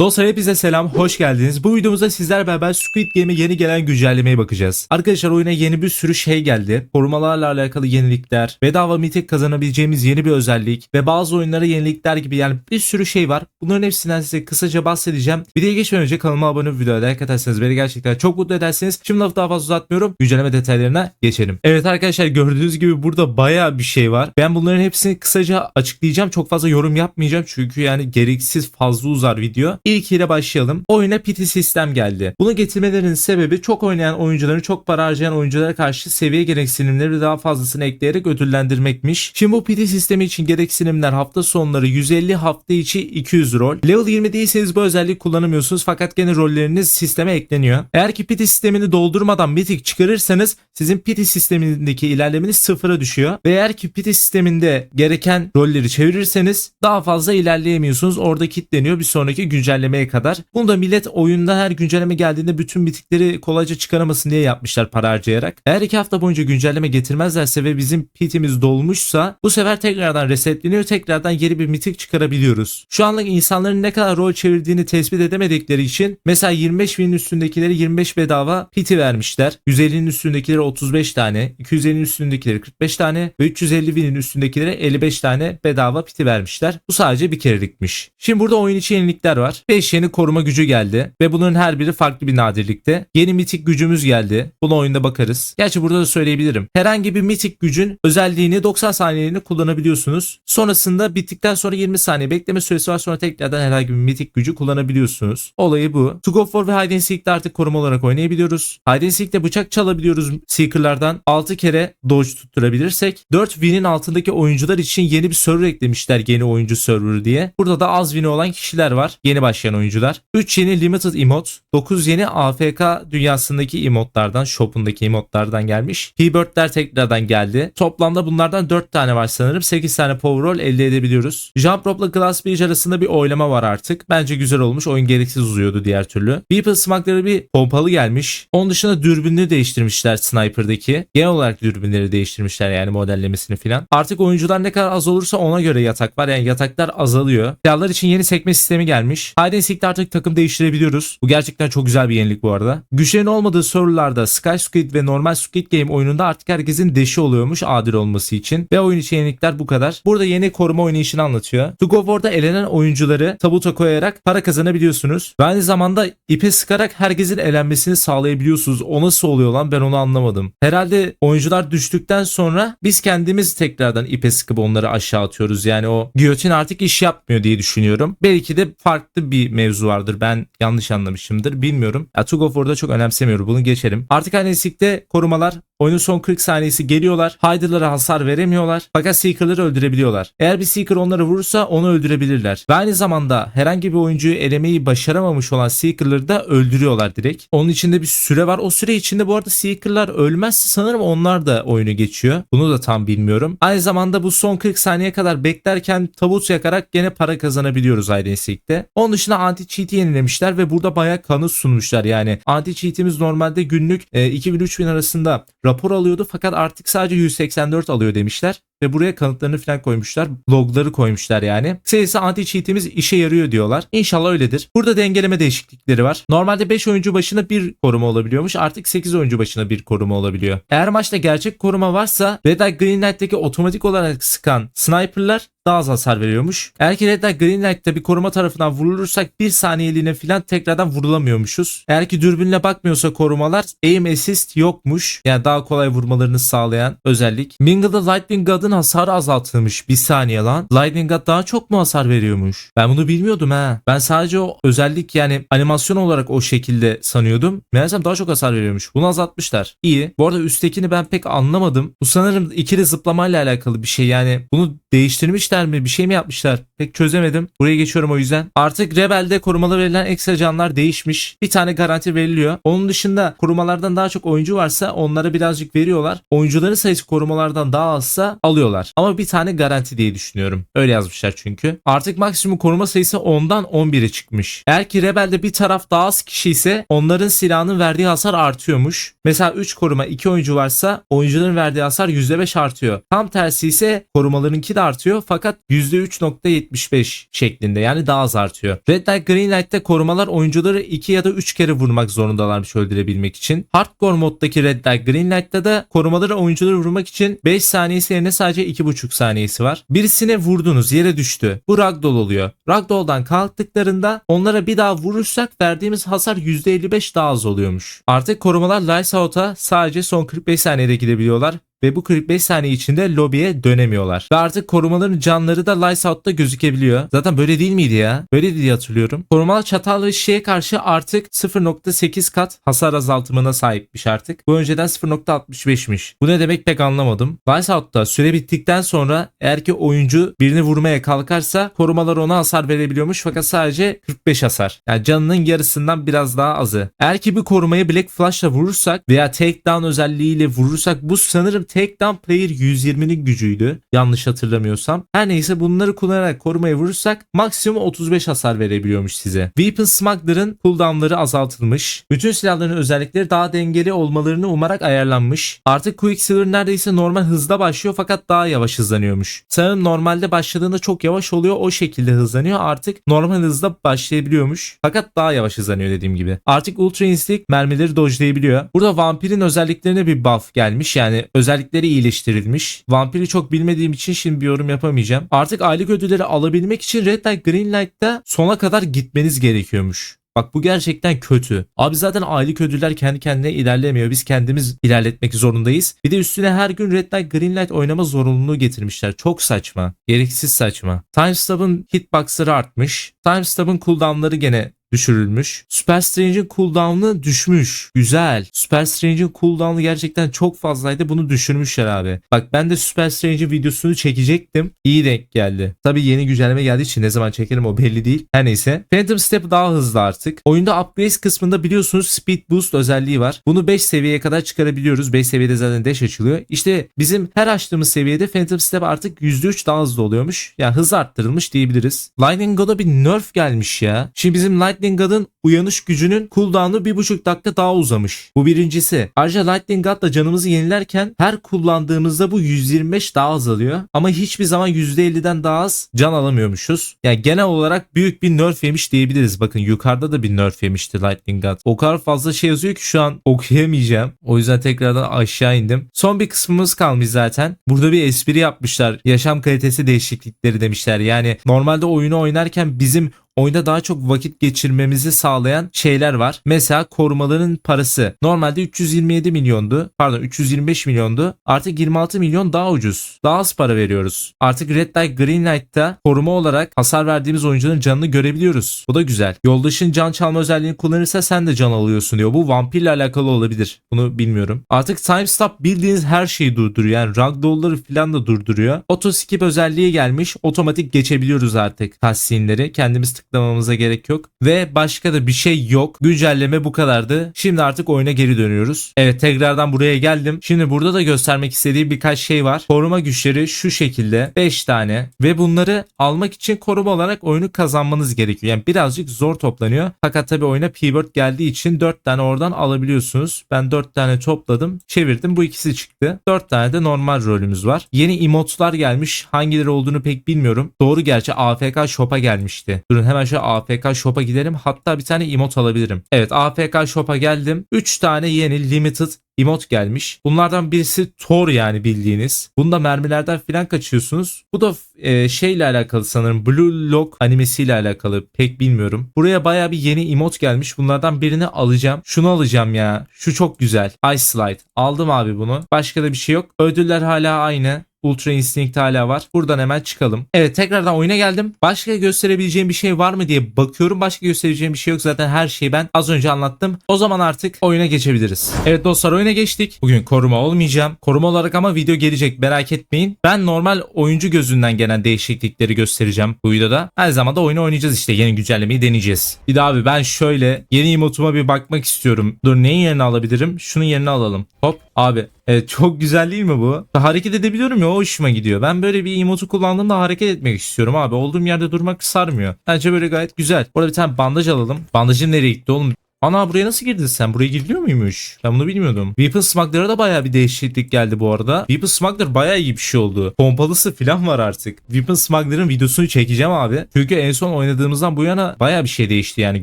Dostlar hepinize selam, hoş geldiniz. Bu videomuzda sizler beraber Squid Game'e yeni gelen güncellemeye bakacağız. Arkadaşlar oyuna yeni bir sürü şey geldi. Korumalarla alakalı yenilikler, bedava mitik kazanabileceğimiz yeni bir özellik ve bazı oyunlara yenilikler gibi yani bir sürü şey var. Bunların hepsinden size kısaca bahsedeceğim. Videoya geçmeden önce kanalıma abone olup videoya like atarsanız beni gerçekten çok mutlu edersiniz. Şimdi lafı daha fazla uzatmıyorum. Güncelleme detaylarına geçelim. Evet arkadaşlar gördüğünüz gibi burada bayağı bir şey var. Ben bunların hepsini kısaca açıklayacağım. Çok fazla yorum yapmayacağım çünkü yani gereksiz fazla uzar video. İlk ile başlayalım. Oyuna piti sistem geldi. Bunu getirmelerinin sebebi çok oynayan oyuncuların çok para harcayan oyunculara karşı seviye gereksinimleri daha fazlasını ekleyerek ödüllendirmekmiş. Şimdi bu piti sistemi için gereksinimler hafta sonları 150 hafta içi 200 rol. Level 20 değilseniz bu özelliği kullanamıyorsunuz fakat gene rolleriniz sisteme ekleniyor. Eğer ki piti sistemini doldurmadan mitik çıkarırsanız sizin piti sistemindeki ilerlemeniz sıfıra düşüyor. Ve eğer ki piti sisteminde gereken rolleri çevirirseniz daha fazla ilerleyemiyorsunuz. Orada kilitleniyor bir sonraki güncellemeye kadar. Bunu da millet oyunda her güncelleme geldiğinde bütün bitikleri kolayca çıkaramasın diye yapmışlar para harcayarak. Eğer iki hafta boyunca güncelleme getirmezlerse ve bizim pitimiz dolmuşsa bu sefer tekrardan resetleniyor tekrardan yeni bir mitik çıkarabiliyoruz. Şu anlık insanların ne kadar rol çevirdiğini tespit edemedikleri için mesela 25 binin üstündekileri 25 bedava piti vermişler. 150'nin üstündekileri 35 tane, 250'nin üstündekileri 45 tane ve 350 binin üstündekilere 55 tane bedava piti vermişler. Bu sadece bir kerelikmiş. Şimdi burada oyun içi yenilikler var. 5 yeni koruma gücü geldi ve bunların her biri farklı bir nadirlikte. Yeni mitik gücümüz geldi. Buna oyunda bakarız. Gerçi burada da söyleyebilirim. Herhangi bir mitik gücün özelliğini 90 saniyeliğine kullanabiliyorsunuz. Sonrasında bittikten sonra 20 saniye bekleme süresi var sonra tekrardan herhangi bir mitik gücü kullanabiliyorsunuz. Olayı bu. To Go For ve Hide and Seek'te artık koruma olarak oynayabiliyoruz. Hide and Seek'te bıçak çalabiliyoruz Seeker'lardan. 6 kere dodge tutturabilirsek 4 win'in altındaki oyuncular için yeni bir server eklemişler yeni oyuncu serverı diye. Burada da az win'i olan kişiler var. Yeni başlayan oyuncular. 3 yeni limited emote, 9 yeni AFK dünyasındaki emotlardan, shop'undaki emotlardan gelmiş. T-Bird'ler tekrardan geldi. Toplamda bunlardan 4 tane var sanırım. 8 tane power roll elde edebiliyoruz. Jump Rope'la Glass Bridge arasında bir oylama var artık. Bence güzel olmuş. Oyun gereksiz uzuyordu diğer türlü. Weapon Smack'ları bir pompalı gelmiş. Onun dışında dürbününü değiştirmişler Sniper'daki. Genel olarak dürbünleri değiştirmişler yani modellemesini filan. Artık oyuncular ne kadar az olursa ona göre yatak var. Yani yataklar azalıyor. Silahlar için yeni sekme sistemi gelmiş. Hide and Seek'te artık takım değiştirebiliyoruz. Bu gerçekten çok güzel bir yenilik bu arada. Güçlerin olmadığı serverlarda Sky Squid ve normal Squid Game oyununda artık herkesin deşi oluyormuş adil olması için. Ve oyun içi yenilikler bu kadar. Burada yeni koruma oynayışını anlatıyor. To Go War'da elenen oyuncuları tabuta koyarak para kazanabiliyorsunuz. Ve aynı zamanda ipe sıkarak herkesin elenmesini sağlayabiliyorsunuz. O nasıl oluyor lan ben onu anlamadım. Herhalde oyuncular düştükten sonra biz kendimiz tekrardan ipe sıkıp onları aşağı atıyoruz. Yani o giyotin artık iş yapmıyor diye düşünüyorum. Belki de farklı bir mevzu vardır. Ben yanlış anlamışımdır. Bilmiyorum. Ya, To Go War'da çok önemsemiyorum. Bunu geçelim. Artık Hanesik'te korumalar Oyunun son 40 saniyesi geliyorlar. Hider'lara hasar veremiyorlar. Fakat Seeker'ları öldürebiliyorlar. Eğer bir Seeker onları vurursa onu öldürebilirler. Ve aynı zamanda herhangi bir oyuncuyu elemeyi başaramamış olan Seeker'ları da öldürüyorlar direkt. Onun içinde bir süre var. O süre içinde bu arada Seeker'lar ölmezse sanırım onlar da oyunu geçiyor. Bunu da tam bilmiyorum. Aynı zamanda bu son 40 saniye kadar beklerken tabut yakarak gene para kazanabiliyoruz Seek'te. Onun dışında anti-cheat'i yenilemişler ve burada bayağı kanı sunmuşlar yani. Anti-cheat'imiz normalde günlük e, 2000-3000 arasında rapor alıyordu fakat artık sadece 184 alıyor demişler ve buraya kanıtlarını falan koymuşlar. Logları koymuşlar yani. Kısacası anti cheat'imiz işe yarıyor diyorlar. İnşallah öyledir. Burada dengeleme değişiklikleri var. Normalde 5 oyuncu başına bir koruma olabiliyormuş. Artık 8 oyuncu başına bir koruma olabiliyor. Eğer maçta gerçek koruma varsa Red Light Green Light'taki otomatik olarak sıkan sniperlar daha az hasar veriyormuş. Eğer ki Red Light Green Light'ta bir koruma tarafından vurulursak bir saniyeliğine falan tekrardan vurulamıyormuşuz. Eğer ki dürbünle bakmıyorsa korumalar aim assist yokmuş. Yani daha kolay vurmalarını sağlayan özellik. Mingle'da Lightning God'ın hasarı azaltılmış. Bir saniye lan. Lightning God daha çok mu hasar veriyormuş? Ben bunu bilmiyordum ha. Ben sadece o özellik yani animasyon olarak o şekilde sanıyordum. Meğersem daha çok hasar veriyormuş. Bunu azaltmışlar. İyi. Bu arada üsttekini ben pek anlamadım. Bu sanırım ikili zıplamayla alakalı bir şey. Yani bunu değiştirmişler mi? Bir şey mi yapmışlar? Pek çözemedim. Buraya geçiyorum o yüzden. Artık Rebel'de korumalı verilen ekstra canlar değişmiş. Bir tane garanti veriliyor. Onun dışında korumalardan daha çok oyuncu varsa onlara birazcık veriyorlar. Oyuncuların sayısı korumalardan daha azsa alıyor alıyorlar. Ama bir tane garanti diye düşünüyorum. Öyle yazmışlar çünkü. Artık maksimum koruma sayısı 10'dan 11'e çıkmış. Eğer ki Rebel'de bir taraf daha az kişi ise onların silahının verdiği hasar artıyormuş. Mesela 3 koruma 2 oyuncu varsa oyuncuların verdiği hasar %5 artıyor. Tam tersi ise korumalarınki de artıyor fakat %3.75 şeklinde yani daha az artıyor. Red Light Green Light'te korumalar oyuncuları 2 ya da 3 kere vurmak zorundalarmış öldürebilmek için. Hardcore moddaki Red Light Green Light'ta da korumaları oyuncuları vurmak için 5 saniyesi yerine sadece 2.5 saniyesi var. Birisine vurdunuz yere düştü. Bu ragdoll oluyor. Ragdoll'dan kalktıklarında onlara bir daha vurursak verdiğimiz hasar %55 daha az oluyormuş. Artık korumalar Lights Out'a sadece son 45 saniyede gidebiliyorlar ve bu 45 saniye içinde lobiye dönemiyorlar. Ve artık korumaların canları da Lights Out'ta gözükebiliyor. Zaten böyle değil miydi ya? Böyle diye hatırlıyorum. Korumalar çatal ve şişeye karşı artık 0.8 kat hasar azaltımına sahipmiş artık. Bu önceden 0.65'miş. Bu ne demek pek anlamadım. Lights Out'ta süre bittikten sonra eğer ki oyuncu birini vurmaya kalkarsa korumalar ona hasar verebiliyormuş fakat sadece 45 hasar. Yani canının yarısından biraz daha azı. Eğer ki bir korumayı Black Flash'la vurursak veya Takedown özelliğiyle vurursak bu sanırım Takedown Player 120'nin gücüydü. Yanlış hatırlamıyorsam. Her neyse bunları kullanarak korumaya vurursak maksimum 35 hasar verebiliyormuş size. Weapon Smuggler'ın cooldownları azaltılmış. Bütün silahların özellikleri daha dengeli olmalarını umarak ayarlanmış. Artık Quicksilver neredeyse normal hızda başlıyor fakat daha yavaş hızlanıyormuş. Sanırım normalde başladığında çok yavaş oluyor o şekilde hızlanıyor. Artık normal hızda başlayabiliyormuş. Fakat daha yavaş hızlanıyor dediğim gibi. Artık Ultra Instinct mermileri dodge'layabiliyor. Burada vampirin özelliklerine bir buff gelmiş. Yani özellikleri iyileştirilmiş. Vampiri çok bilmediğim için şimdi bir yorum yapamayacağım. Artık aylık ödülleri alabilmek için Red Light Green Light'ta sona kadar gitmeniz gerekiyormuş. Bak bu gerçekten kötü. Abi zaten aylık ödüller kendi kendine ilerlemiyor. Biz kendimiz ilerletmek zorundayız. Bir de üstüne her gün Red Light Green Light oynama zorunluluğu getirmişler. Çok saçma. Gereksiz saçma. Timestab'ın hitbox'ları artmış. Timestab'ın cooldown'ları gene düşürülmüş. Super Strange'in cooldown'ı düşmüş. Güzel. Super Strange'in cooldown'ı gerçekten çok fazlaydı. Bunu düşürmüşler abi. Bak ben de Super Strange'in videosunu çekecektim. İyi denk geldi. Tabi yeni güncelleme geldiği için ne zaman çekerim o belli değil. Her neyse. Phantom Step daha hızlı artık. Oyunda upgrades kısmında biliyorsunuz Speed Boost özelliği var. Bunu 5 seviyeye kadar çıkarabiliyoruz. 5 seviyede zaten dash açılıyor. İşte bizim her açtığımız seviyede Phantom Step artık %3 daha hızlı oluyormuş. Yani hız arttırılmış diyebiliriz. Lightning God'a bir nerf gelmiş ya. Şimdi bizim Lightning God'ın uyanış gücünün cooldown'u 1.5 dakika daha uzamış. Bu birincisi. Ayrıca Lightning God'la canımızı yenilerken her kullandığımızda bu 125 daha azalıyor. Ama hiçbir zaman %50'den daha az can alamıyormuşuz. Yani genel olarak büyük bir nerf yemiş diyebiliriz. Bakın yukarıda da bir nerf yemişti Lightning God. O kadar fazla şey yazıyor ki şu an okuyamayacağım. O yüzden tekrardan aşağı indim. Son bir kısmımız kalmış zaten. Burada bir espri yapmışlar. Yaşam kalitesi değişiklikleri demişler. Yani normalde oyunu oynarken bizim oyunda daha çok vakit geçirmemizi sağlayan şeyler var. Mesela korumaların parası. Normalde 327 milyondu. Pardon 325 milyondu. Artık 26 milyon daha ucuz. Daha az para veriyoruz. Artık Red Light Green Light'ta koruma olarak hasar verdiğimiz oyuncuların canını görebiliyoruz. Bu da güzel. Yoldaşın can çalma özelliğini kullanırsa sen de can alıyorsun diyor. Bu vampirle alakalı olabilir. Bunu bilmiyorum. Artık time stop bildiğiniz her şeyi durduruyor. Yani ragdoll'ları falan da durduruyor. Auto skip özelliği gelmiş. Otomatik geçebiliyoruz artık cutscene'leri. Kendimiz tıklamamıza gerek yok. Ve başka da bir şey yok. Güncelleme bu kadardı. Şimdi artık oyuna geri dönüyoruz. Evet tekrardan buraya geldim. Şimdi burada da göstermek istediğim birkaç şey var. Koruma güçleri şu şekilde 5 tane ve bunları almak için koruma olarak oyunu kazanmanız gerekiyor. Yani birazcık zor toplanıyor. Fakat tabi oyuna keyword geldiği için 4 tane oradan alabiliyorsunuz. Ben 4 tane topladım. Çevirdim. Bu ikisi çıktı. 4 tane de normal rolümüz var. Yeni emotlar gelmiş. Hangileri olduğunu pek bilmiyorum. Doğru gerçi AFK Shop'a gelmişti. Durun hemen şu AFK Shop'a gidelim. Hatta bir tane emot alabilirim. Evet AFK Shop'a geldim. 3 tane yeni limited emot gelmiş. Bunlardan birisi Thor yani bildiğiniz. Bunda mermilerden filan kaçıyorsunuz. Bu da e, şeyle alakalı sanırım. Blue Lock animesiyle alakalı. Pek bilmiyorum. Buraya baya bir yeni emot gelmiş. Bunlardan birini alacağım. Şunu alacağım ya. Şu çok güzel. Ice Slide. Aldım abi bunu. Başka da bir şey yok. Ödüller hala aynı. Ultra Instinct hala var. Buradan hemen çıkalım. Evet tekrardan oyuna geldim. Başka gösterebileceğim bir şey var mı diye bakıyorum. Başka göstereceğim bir şey yok. Zaten her şeyi ben az önce anlattım. O zaman artık oyuna geçebiliriz. Evet dostlar oyuna geçtik. Bugün koruma olmayacağım. Koruma olarak ama video gelecek merak etmeyin. Ben normal oyuncu gözünden gelen değişiklikleri göstereceğim bu videoda. Her zaman da oyunu oynayacağız işte. Yeni güncellemeyi deneyeceğiz. Bir daha abi ben şöyle yeni emotuma bir bakmak istiyorum. Dur neyin yerini alabilirim? Şunun yerini alalım. Hop abi Evet çok güzel değil mi bu? Hareket edebiliyorum ya o hoşuma gidiyor. Ben böyle bir emotu kullandığımda hareket etmek istiyorum abi. Olduğum yerde durmak sarmıyor. Bence böyle gayet güzel. Burada bir tane bandaj alalım. Bandajın nereye gitti oğlum? Ana buraya nasıl girdin sen? Buraya giriliyor muymuş? Ben bunu bilmiyordum. Weapon Smuggler'a da bayağı bir değişiklik geldi bu arada. Weapon Smuggler bayağı iyi bir şey oldu. Pompalısı falan var artık. Weapon Smuggler'ın videosunu çekeceğim abi. Çünkü en son oynadığımızdan bu yana bayağı bir şey değişti yani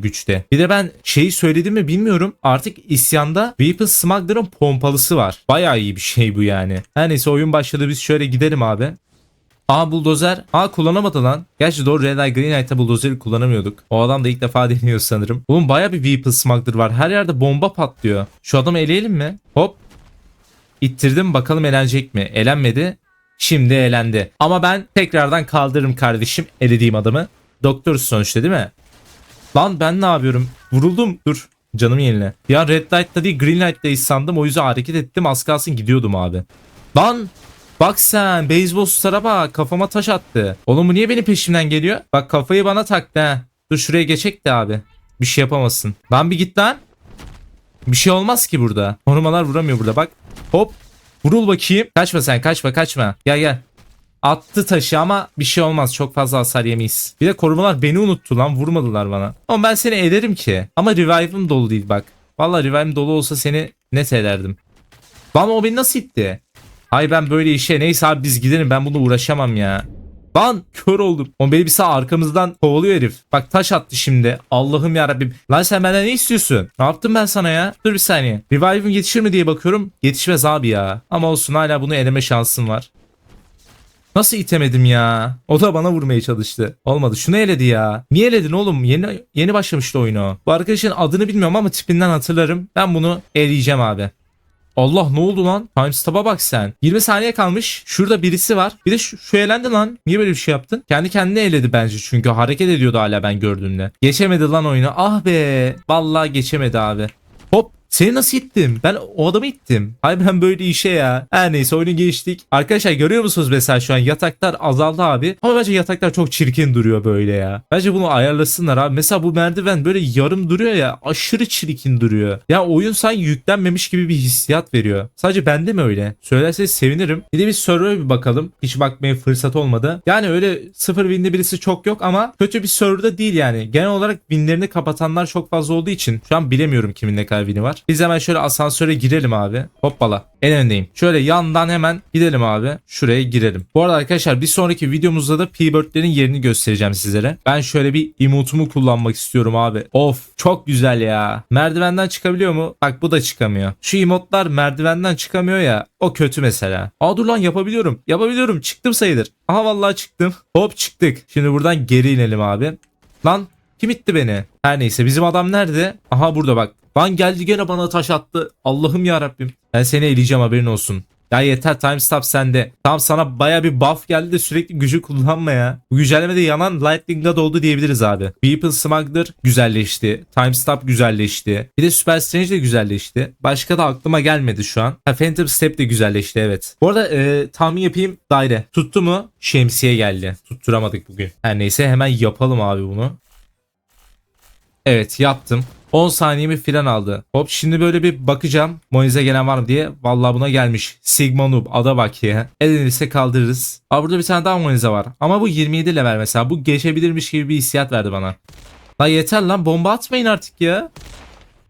güçte. Bir de ben şeyi söyledim mi bilmiyorum. Artık isyanda Weapon Smuggler'ın pompalısı var. Bayağı iyi bir şey bu yani. Her neyse oyun başladı biz şöyle gidelim abi. Aa buldozer. Aa kullanamadı lan. Gerçi doğru Red Eye Green Knight'ta buldozeri kullanamıyorduk. O adam da ilk defa deniyor sanırım. Oğlum baya bir Weapon Smuggler var. Her yerde bomba patlıyor. Şu adamı eleyelim mi? Hop. İttirdim bakalım elenecek mi? Elenmedi. Şimdi elendi. Ama ben tekrardan kaldırırım kardeşim elediğim adamı. Doktoruz sonuçta değil mi? Lan ben ne yapıyorum? Vuruldum. Dur. Canım yenile. Ya Red Light'ta değil Green Light'ta sandım. O yüzden hareket ettim. Az kalsın gidiyordum abi. Lan Bak sen beyzbol stara bak kafama taş attı. Oğlum bu niye benim peşimden geliyor? Bak kafayı bana taktı ha. Dur şuraya geçek de abi. Bir şey yapamazsın. Lan bir git lan. Bir şey olmaz ki burada. Korumalar vuramıyor burada bak. Hop. Vurul bakayım. Kaçma sen kaçma kaçma. Gel gel. Attı taşı ama bir şey olmaz. Çok fazla hasar yemeyiz. Bir de korumalar beni unuttu lan. Vurmadılar bana. Ama ben seni ederim ki. Ama revive'ım dolu değil bak. Vallahi revive'ım dolu olsa seni net ederdim. Lan o beni nasıl itti? Hay ben böyle işe neyse abi biz gidelim ben bununla uğraşamam ya. Lan kör oldum. O beni bir sağ arkamızdan kovalıyor herif. Bak taş attı şimdi. Allah'ım ya Rabbim. Lan sen benden ne istiyorsun? Ne yaptım ben sana ya? Dur bir saniye. Revive'im yetişir mi diye bakıyorum. Yetişmez abi ya. Ama olsun hala bunu eleme şansım var. Nasıl itemedim ya? O da bana vurmaya çalıştı. Olmadı. Şunu eledi ya. Niye eledin oğlum? Yeni yeni başlamıştı oyunu. Bu arkadaşın adını bilmiyorum ama tipinden hatırlarım. Ben bunu eleyeceğim abi. Allah ne oldu lan? Timestop'a bak sen. 20 saniye kalmış. Şurada birisi var. Bir de şu, şu elendi lan. Niye böyle bir şey yaptın? Kendi kendine eledi bence çünkü hareket ediyordu hala ben gördüğümde. Geçemedi lan oyunu. Ah be. Vallahi geçemedi abi. Seni nasıl ittim? Ben o adamı ittim. Hayır ben böyle işe ya. Her neyse oyunu geçtik. Arkadaşlar görüyor musunuz mesela şu an yataklar azaldı abi. Ama bence yataklar çok çirkin duruyor böyle ya. Bence bunu ayarlasınlar abi. Mesela bu merdiven böyle yarım duruyor ya. Aşırı çirkin duruyor. Ya oyun sanki yüklenmemiş gibi bir hissiyat veriyor. Sadece bende mi öyle? Söylerseniz sevinirim. Bir de bir server'a bir bakalım. Hiç bakmaya fırsat olmadı. Yani öyle sıfır winli birisi çok yok ama kötü bir serverda değil yani. Genel olarak winlerini kapatanlar çok fazla olduğu için şu an bilemiyorum kimin ne kadar win'i var. Biz hemen şöyle asansöre girelim abi. Hoppala. En öndeyim. Şöyle yandan hemen gidelim abi. Şuraya girelim. Bu arada arkadaşlar bir sonraki videomuzda da P-Bird'lerin yerini göstereceğim sizlere. Ben şöyle bir emotumu kullanmak istiyorum abi. Of çok güzel ya. Merdivenden çıkabiliyor mu? Bak bu da çıkamıyor. Şu emotlar merdivenden çıkamıyor ya. O kötü mesela. Aa dur lan yapabiliyorum. Yapabiliyorum. Çıktım sayılır. Aha vallahi çıktım. Hop çıktık. Şimdi buradan geri inelim abi. Lan kim itti beni? Her neyse bizim adam nerede? Aha burada bak. Lan geldi gene bana taş attı. Allah'ım ya Rabbim. Ben seni eleyeceğim haberin olsun. Ya yeter time stop sende. Tam sana baya bir buff geldi de sürekli gücü kullanma ya. Bu güncellemede yanan Lightning God oldu diyebiliriz abi. Weapon Smuggler güzelleşti. Time stop güzelleşti. Bir de Super Strange de güzelleşti. Başka da aklıma gelmedi şu an. Ha, Phantom Step de güzelleşti evet. Bu arada e, tahmin yapayım daire. Tuttu mu? Şemsiye geldi. Tutturamadık bugün. Her neyse hemen yapalım abi bunu. Evet yaptım. 10 saniyemi filan aldı. Hop şimdi böyle bir bakacağım. Monize gelen var mı diye. Vallahi buna gelmiş. Sigma Noob ada bak ya. Elenirse kaldırırız. Aa burada bir tane daha Monize var. Ama bu 27 level mesela. Bu geçebilirmiş gibi bir hissiyat verdi bana. La yeter lan bomba atmayın artık ya.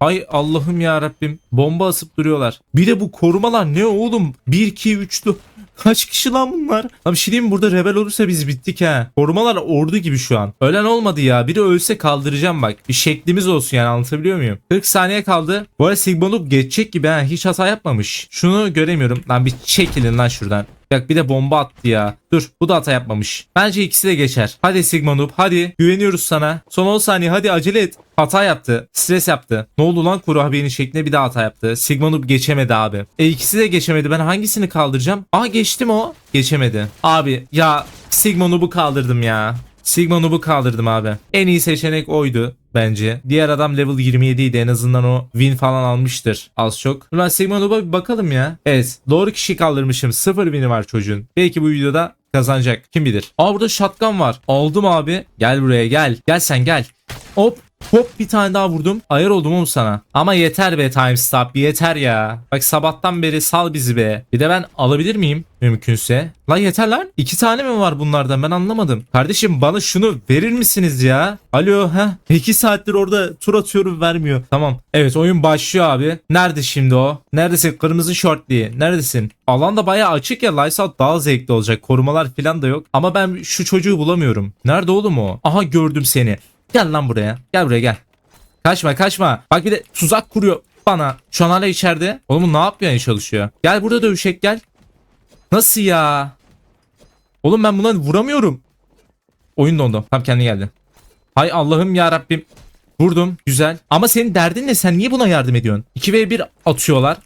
Ay Allah'ım ya Rabbim. Bomba asıp duruyorlar. Bir de bu korumalar ne oğlum? 1 2 3 4 Kaç kişi lan bunlar? Abi bir şey burada rebel olursa biz bittik ha. Korumalar ordu gibi şu an. Ölen olmadı ya. Biri ölse kaldıracağım bak. Bir şeklimiz olsun yani anlatabiliyor muyum? 40 saniye kaldı. Bu arada Sigma Noob geçecek gibi ha. Hiç hata yapmamış. Şunu göremiyorum. Lan bir çekilin lan şuradan. Bak bir de bomba attı ya. Dur bu da hata yapmamış. Bence ikisi de geçer. Hadi Sigma Noob hadi. Güveniyoruz sana. Son 10 saniye hadi acele et. Hata yaptı. Stres yaptı. Ne oldu lan kuru haberin bir daha hata yaptı. Sigma Noob geçemedi abi. E ikisi de geçemedi. Ben hangisini kaldıracağım? Aa geçtim o. Geçemedi. Abi ya Sigma Noob'u kaldırdım ya. Sigma Noob'u kaldırdım abi. En iyi seçenek oydu bence. Diğer adam level 27 idi en azından o win falan almıştır az çok. Ulan Sigma Noob'a bir bakalım ya. Evet doğru kişi kaldırmışım. Sıfır win'i var çocuğun. Belki bu videoda kazanacak. Kim bilir. Aa burada shotgun var. Aldım abi. Gel buraya gel. Gel sen gel. Hop. Hop bir tane daha vurdum. Ayar oldum oğlum sana. Ama yeter be time stop yeter ya. Bak sabahtan beri sal bizi be. Bir de ben alabilir miyim mümkünse? Lan yeter lan. İki tane mi var bunlardan ben anlamadım. Kardeşim bana şunu verir misiniz ya? Alo ha? İki saattir orada tur atıyorum vermiyor. Tamam. Evet oyun başlıyor abi. Nerede şimdi o? Neredesin kırmızı şortli? Neredesin? Alan da bayağı açık ya. Lysalt daha zevkli olacak. Korumalar falan da yok. Ama ben şu çocuğu bulamıyorum. Nerede oğlum o? Aha gördüm seni. Gel lan buraya. Gel buraya gel. Kaçma kaçma. Bak bir de tuzak kuruyor bana. Şu an hala içeride. Oğlum ne yapmaya çalışıyor? Gel burada dövüşek gel. Nasıl ya? Oğlum ben buna vuramıyorum. Oyun dondu. Tam kendi geldi. Hay Allah'ım ya Rabbim. Vurdum. Güzel. Ama senin derdin ne? Sen niye buna yardım ediyorsun? 2v1 atıyorlar.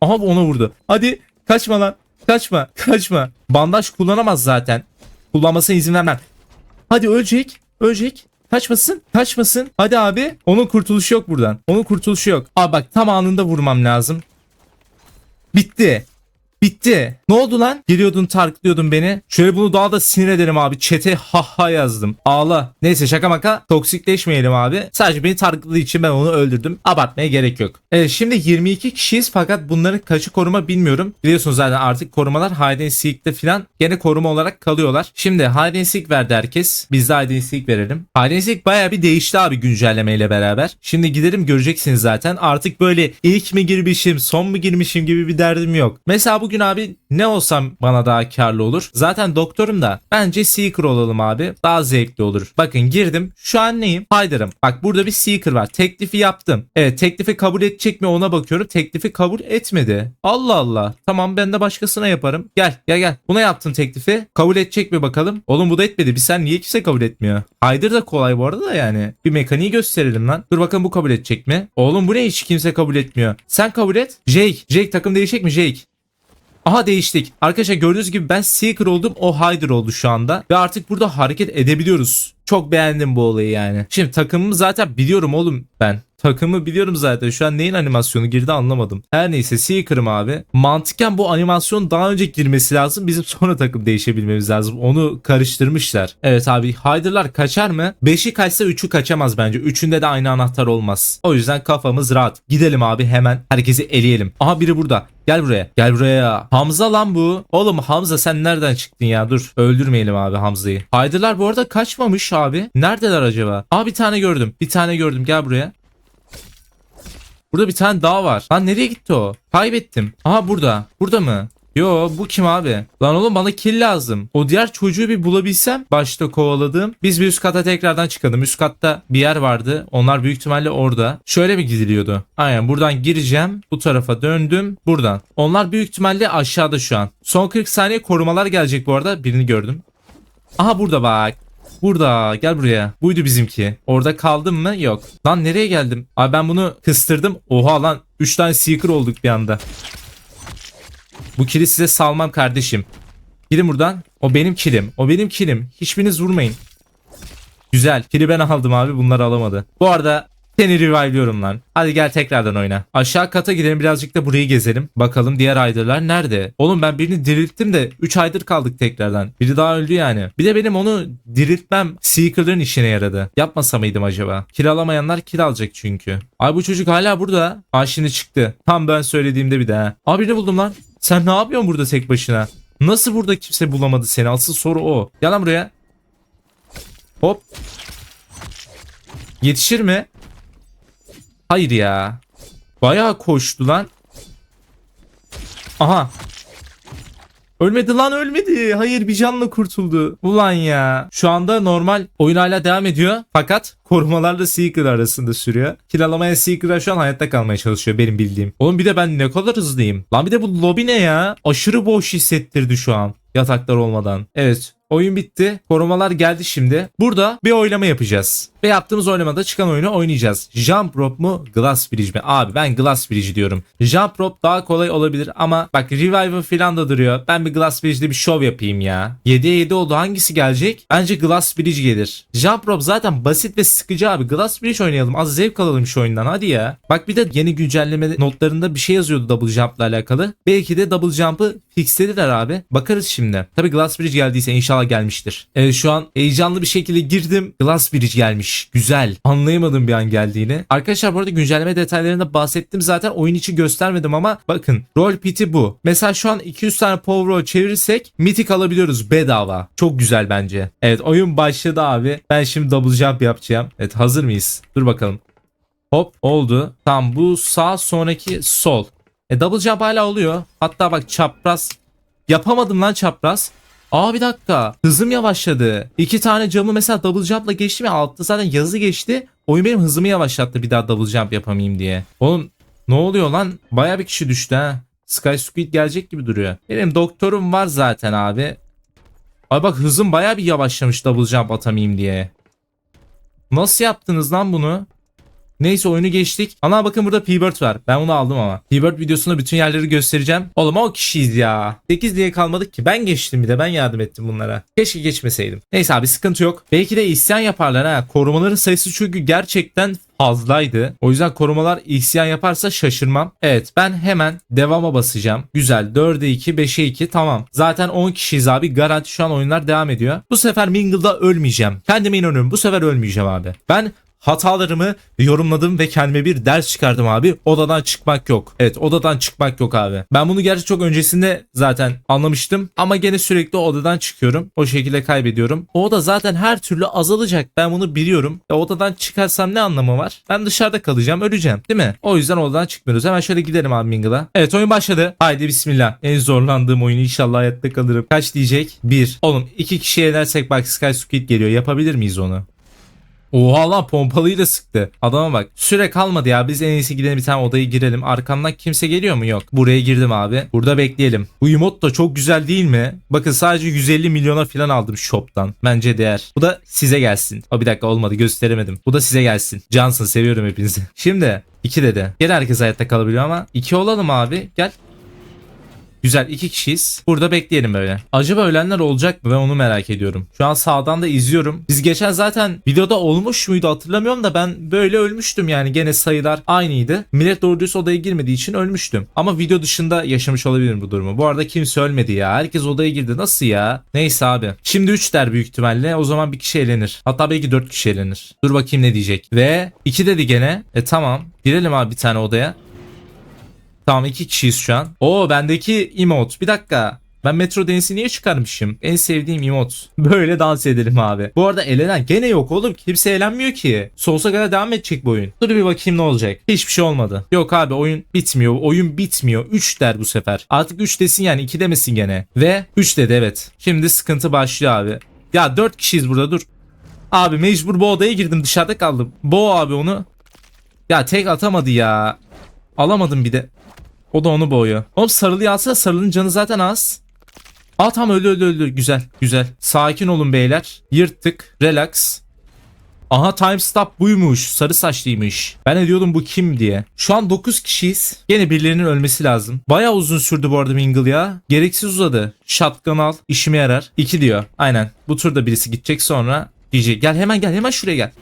Aha ona vurdu. Hadi kaçma lan. Kaçma. Kaçma. Bandaj kullanamaz zaten. Kullanmasına izin vermem. Hadi ölecek. Ölecek. Kaçmasın. Kaçmasın. Hadi abi. Onun kurtuluşu yok buradan. Onun kurtuluşu yok. Abi bak tam anında vurmam lazım. Bitti. Bitti. Ne oldu lan? Geliyordun targetliyordun beni. Şöyle bunu daha da sinir ederim abi. Çete ha ha yazdım. Ağla. Neyse şaka maka. Toksikleşmeyelim abi. Sadece beni targetladığı için ben onu öldürdüm. Abartmaya gerek yok. Evet şimdi 22 kişiyiz fakat bunların kaçı koruma bilmiyorum. Biliyorsunuz zaten artık korumalar Hide and Seek'te falan gene koruma olarak kalıyorlar. Şimdi Hide and Seek verdi herkes. Biz de Hide and Seek verelim. Hide and Seek bayağı bir değişti abi güncellemeyle beraber. Şimdi gidelim göreceksiniz zaten. Artık böyle ilk mi girmişim son mu girmişim gibi bir derdim yok. Mesela bugün abi ne olsam bana daha karlı olur. Zaten doktorum da bence Seeker olalım abi. Daha zevkli olur. Bakın girdim. Şu an neyim? Hyder'ım. Bak burada bir Seeker var. Teklifi yaptım. Evet teklifi kabul edecek mi ona bakıyorum. Teklifi kabul etmedi. Allah Allah. Tamam ben de başkasına yaparım. Gel gel gel. Buna yaptım teklifi. Kabul edecek mi bakalım. Oğlum bu da etmedi. Bir sen niye kimse kabul etmiyor? Hyder da kolay bu arada da yani. Bir mekaniği gösterelim lan. Dur bakalım bu kabul edecek mi? Oğlum bu ne hiç kimse kabul etmiyor. Sen kabul et. Jake. Jake takım değişecek mi Jake? Aha değiştik. Arkadaşlar gördüğünüz gibi ben Seeker oldum o Hyder oldu şu anda. Ve artık burada hareket edebiliyoruz. Çok beğendim bu olayı yani. Şimdi takımımı zaten biliyorum oğlum ben. Takımı biliyorum zaten. Şu an neyin animasyonu girdi anlamadım. Her neyse Seeker'ım abi. Mantıken bu animasyon daha önce girmesi lazım. Bizim sonra takım değişebilmemiz lazım. Onu karıştırmışlar. Evet abi Hyder'lar kaçar mı? 5'i kaçsa 3'ü kaçamaz bence. 3'ünde de aynı anahtar olmaz. O yüzden kafamız rahat. Gidelim abi hemen. Herkesi eleyelim. Aha biri burada. Gel buraya. Gel buraya. Hamza lan bu. Oğlum Hamza sen nereden çıktın ya? Dur. Öldürmeyelim abi Hamza'yı. Hyder'lar bu arada kaçmamış abi. Neredeler acaba? Aa bir tane gördüm. Bir tane gördüm. Gel buraya. Burada bir tane daha var. Lan nereye gitti o? Kaybettim. Aha burada. Burada mı? Yo bu kim abi? Lan oğlum bana kill lazım. O diğer çocuğu bir bulabilsem başta kovaladığım. Biz bir üst kata tekrardan çıkalım. Üst katta bir yer vardı. Onlar büyük ihtimalle orada. Şöyle mi gidiliyordu? Aynen buradan gireceğim. Bu tarafa döndüm. Buradan. Onlar büyük ihtimalle aşağıda şu an. Son 40 saniye korumalar gelecek bu arada. Birini gördüm. Aha burada bak. Burada gel buraya. Buydu bizimki. Orada kaldım mı? Yok. Lan nereye geldim? Abi ben bunu kıstırdım. Oha lan 3 tane seeker olduk bir anda. Bu kili size salmam kardeşim. Gidin buradan. O benim kilim. O benim kilim. Hiçbiriniz vurmayın. Güzel. Kili ben aldım abi. Bunlar alamadı. Bu arada seni revive'liyorum lan. Hadi gel tekrardan oyna. Aşağı kata gidelim birazcık da burayı gezelim. Bakalım diğer aydarlar nerede? Oğlum ben birini dirilttim de 3 aydır kaldık tekrardan. Biri daha öldü yani. Bir de benim onu diriltmem Seeker'ların işine yaradı. Yapmasa mıydım acaba? Kiralamayanlar kiralayacak çünkü. Ay bu çocuk hala burada. Aa şimdi çıktı. Tam ben söylediğimde bir de. Aa birini buldum lan. Sen ne yapıyorsun burada tek başına? Nasıl burada kimse bulamadı seni? Asıl soru o. Gel lan buraya. Hop. Yetişir mi? Hayır ya. Bayağı koştu lan. Aha. Ölmedi lan ölmedi. Hayır bir canla kurtuldu. Ulan ya. Şu anda normal oyun hala devam ediyor. Fakat korumalarla Seeker arasında sürüyor. Kiralamaya Seeker'lar şu an hayatta kalmaya çalışıyor benim bildiğim. Oğlum bir de ben ne kadar hızlıyım. Lan bir de bu lobi ne ya? Aşırı boş hissettirdi şu an. Yataklar olmadan. Evet Oyun bitti. Korumalar geldi şimdi. Burada bir oylama yapacağız. Ve yaptığımız oylamada çıkan oyunu oynayacağız. Jump Rope mu Glass Bridge mi? Abi ben Glass Bridge diyorum. Jump Rope daha kolay olabilir ama bak Revival falan da duruyor. Ben bir Glass Bridge'de bir show yapayım ya. 7'ye 7 oldu hangisi gelecek? Bence Glass Bridge gelir. Jump Rope zaten basit ve sıkıcı abi. Glass Bridge oynayalım. Az zevk alalım şu oyundan hadi ya. Bak bir de yeni güncelleme notlarında bir şey yazıyordu Double Jump'la alakalı. Belki de Double Jump'ı fixlediler abi. Bakarız şimdi. Tabi Glass Bridge geldiyse inşallah gelmiştir. Evet şu an heyecanlı bir şekilde girdim. Glass Bridge gelmiş. Gelmiş. Güzel. Anlayamadım bir an geldiğini. Arkadaşlar bu arada güncelleme detaylarında bahsettim zaten. Oyun içi göstermedim ama bakın. Roll piti bu. Mesela şu an 200 tane power roll çevirirsek mitik alabiliyoruz bedava. Çok güzel bence. Evet oyun başladı abi. Ben şimdi double jump yapacağım. Evet hazır mıyız? Dur bakalım. Hop oldu. Tamam bu sağ sonraki sol. E double jump hala oluyor. Hatta bak çapraz. Yapamadım lan çapraz. Aa bir dakika. Hızım yavaşladı. İki tane camı mesela double jump'la geçtim ya altta zaten yazı geçti. Oyun benim hızımı yavaşlattı bir daha double jump yapamayayım diye. Oğlum ne oluyor lan? Baya bir kişi düştü ha. Sky Squid gelecek gibi duruyor. Benim doktorum var zaten abi. Ay bak hızım baya bir yavaşlamış double jump atamayayım diye. Nasıl yaptınız lan bunu? Neyse oyunu geçtik. Ana bakın burada P-Bird var. Ben bunu aldım ama. P-Bird videosunda bütün yerleri göstereceğim. Oğlum o kişiyiz ya. 8 diye kalmadık ki. Ben geçtim bir de. Ben yardım ettim bunlara. Keşke geçmeseydim. Neyse abi sıkıntı yok. Belki de isyan yaparlar ha. Korumaların sayısı çünkü gerçekten fazlaydı. O yüzden korumalar isyan yaparsa şaşırmam. Evet ben hemen devama basacağım. Güzel 4'e 2 5'e 2 tamam. Zaten 10 kişiyiz abi. Garanti şu an oyunlar devam ediyor. Bu sefer Mingle'da ölmeyeceğim. Kendime inanıyorum. Bu sefer ölmeyeceğim abi. Ben hatalarımı yorumladım ve kendime bir ders çıkardım abi. Odadan çıkmak yok. Evet odadan çıkmak yok abi. Ben bunu gerçi çok öncesinde zaten anlamıştım. Ama gene sürekli odadan çıkıyorum. O şekilde kaybediyorum. O oda zaten her türlü azalacak. Ben bunu biliyorum. E, odadan çıkarsam ne anlamı var? Ben dışarıda kalacağım öleceğim değil mi? O yüzden odadan çıkmıyoruz. Hemen şöyle gidelim abi Mingle'a. Evet oyun başladı. Haydi bismillah. En zorlandığım oyun inşallah hayatta kalırım. Kaç diyecek? 1. Oğlum iki kişi yenersek bak Sky Squid geliyor. Yapabilir miyiz onu? Oha lan pompalıyla sıktı. Adama bak. Süre kalmadı ya. Biz en iyisi gidelim bir tane odaya girelim. Arkamdan kimse geliyor mu? Yok. Buraya girdim abi. Burada bekleyelim. Bu emote da çok güzel değil mi? Bakın sadece 150 milyona falan aldım shop'tan. Bence değer. Bu da size gelsin. O bir dakika olmadı gösteremedim. Bu da size gelsin. Cansın seviyorum hepinizi. Şimdi 2 dedi. Gene herkes hayatta kalabiliyor ama 2 olalım abi. Gel. Güzel iki kişiyiz. Burada bekleyelim böyle. Acaba ölenler olacak mı? Ben onu merak ediyorum. Şu an sağdan da izliyorum. Biz geçen zaten videoda olmuş muydu hatırlamıyorum da ben böyle ölmüştüm yani. Gene sayılar aynıydı. Millet doğru dürüst odaya girmediği için ölmüştüm. Ama video dışında yaşamış olabilirim bu durumu. Bu arada kimse ölmedi ya. Herkes odaya girdi. Nasıl ya? Neyse abi. Şimdi 3 der büyük ihtimalle. O zaman bir kişi elenir. Hatta belki 4 kişi elenir. Dur bakayım ne diyecek. Ve 2 dedi gene. E tamam. Girelim abi bir tane odaya. Tamam iki kişiyiz şu an. Oo bendeki emote. Bir dakika. Ben Metro Dance'i niye çıkarmışım? En sevdiğim emote. Böyle dans edelim abi. Bu arada elenen gene yok oğlum. Kimse eğlenmiyor ki. Sonsuza kadar devam edecek bu oyun. Dur bir bakayım ne olacak. Hiçbir şey olmadı. Yok abi oyun bitmiyor. Oyun bitmiyor. 3 der bu sefer. Artık 3 desin yani 2 demesin gene. Ve 3 dedi evet. Şimdi sıkıntı başlıyor abi. Ya 4 kişiyiz burada dur. Abi mecbur bu odaya girdim dışarıda kaldım. Bo abi onu. Ya tek atamadı ya. Alamadım bir de. O da onu boğuyor. Oğlum sarılı alsa sarılının canı zaten az. Aa tamam öldü öldü öldü. Güzel güzel. Sakin olun beyler. Yırttık. Relax. Aha time stop buymuş. Sarı saçlıymış. Ben de diyordum bu kim diye. Şu an 9 kişiyiz. Gene birilerinin ölmesi lazım. Baya uzun sürdü bu arada Mingle ya. Gereksiz uzadı. Shotgun al. işime yarar. 2 diyor. Aynen. Bu turda birisi gidecek sonra. DJ gel hemen gel hemen şuraya gel.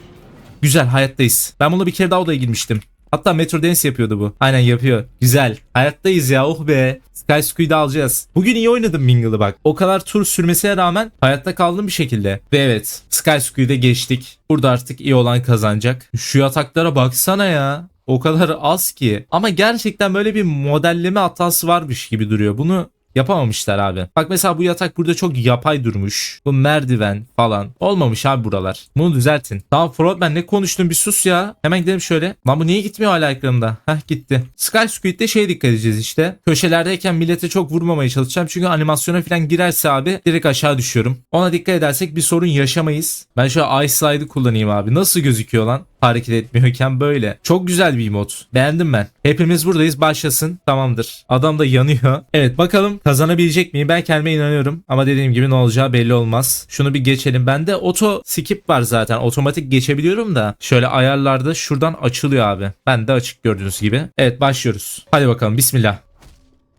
Güzel hayattayız. Ben bununla bir kere daha odaya girmiştim. Hatta Metro Dance yapıyordu bu. Aynen yapıyor. Güzel. Hayattayız ya oh be. Sky Squid'i alacağız. Bugün iyi oynadım Mingle'ı bak. O kadar tur sürmesine rağmen hayatta kaldım bir şekilde. Ve evet Sky Squid'e geçtik. Burada artık iyi olan kazanacak. Şu yataklara baksana ya. O kadar az ki. Ama gerçekten böyle bir modelleme hatası varmış gibi duruyor. Bunu Yapamamışlar abi. Bak mesela bu yatak burada çok yapay durmuş. Bu merdiven falan. Olmamış abi buralar. Bunu düzeltin. Tamam Frontman ne konuştun bir sus ya. Hemen gidelim şöyle. Lan bu niye gitmiyor hala ekranımda? Heh gitti. Sky Squid'de şeye dikkat edeceğiz işte. Köşelerdeyken millete çok vurmamaya çalışacağım. Çünkü animasyona falan girerse abi direkt aşağı düşüyorum. Ona dikkat edersek bir sorun yaşamayız. Ben şu Ice Slide'ı kullanayım abi. Nasıl gözüküyor lan? Hareket etmiyorken böyle. Çok güzel bir mod. Beğendim ben. Hepimiz buradayız. Başlasın. Tamamdır. Adam da yanıyor. Evet bakalım kazanabilecek miyim? Ben kendime inanıyorum. Ama dediğim gibi ne olacağı belli olmaz. Şunu bir geçelim. Bende auto skip var zaten. Otomatik geçebiliyorum da. Şöyle ayarlarda şuradan açılıyor abi. Ben de açık gördüğünüz gibi. Evet başlıyoruz. Hadi bakalım. Bismillah.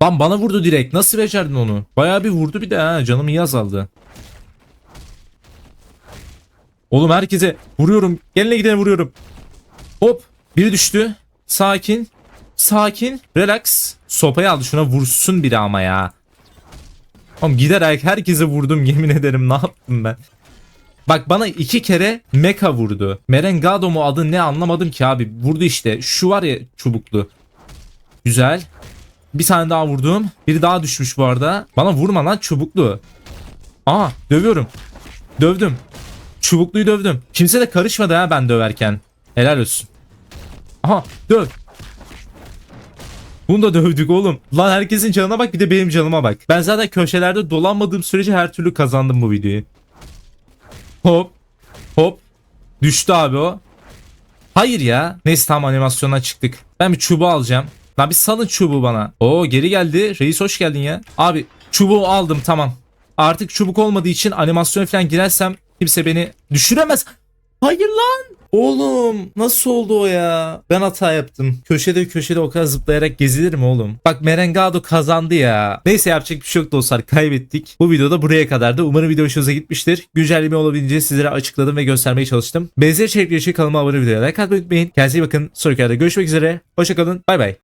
Lan bana vurdu direkt. Nasıl becerdin onu? Bayağı bir vurdu bir de ha. Canım iyi azaldı. Oğlum herkese vuruyorum. Geline gidene vuruyorum. Hop. Biri düştü. Sakin. Sakin. Relax. Sopayı aldı. Şuna vursun biri ama ya. Oğlum giderek herkese vurdum yemin ederim. Ne yaptım ben? Bak bana iki kere Mecha vurdu. Merengado mu adı ne anlamadım ki abi. Vurdu işte. Şu var ya çubuklu. Güzel. Bir tane daha vurdum. Biri daha düşmüş bu arada. Bana vurma lan çubuklu. Aa dövüyorum. Dövdüm. Çubukluyu dövdüm. Kimse de karışmadı ha ben döverken. Helal olsun. Aha döv. Bunu da dövdük oğlum. Lan herkesin canına bak bir de benim canıma bak. Ben zaten köşelerde dolanmadığım sürece her türlü kazandım bu videoyu. Hop. Hop. Düştü abi o. Hayır ya. Neyse tamam animasyondan çıktık. Ben bir çubuğu alacağım. Lan bir salın çubuğu bana. Oo geri geldi. Reis hoş geldin ya. Abi çubuğu aldım tamam. Artık çubuk olmadığı için animasyon falan girersem kimse beni düşüremez. Hayır lan. Oğlum nasıl oldu o ya? Ben hata yaptım. Köşede köşede o kadar zıplayarak gezilir mi oğlum? Bak Merengado kazandı ya. Neyse yapacak bir şey yok dostlar kaybettik. Bu videoda buraya kadardı. Umarım video hoşunuza gitmiştir. Güncelleme olabildiğince sizlere açıkladım ve göstermeye çalıştım. Benzer içerikler için kanalıma abone videoya like atmayı unutmayın. Kendinize iyi bakın. Sonraki görüşmek üzere. Hoşçakalın. Bay bay.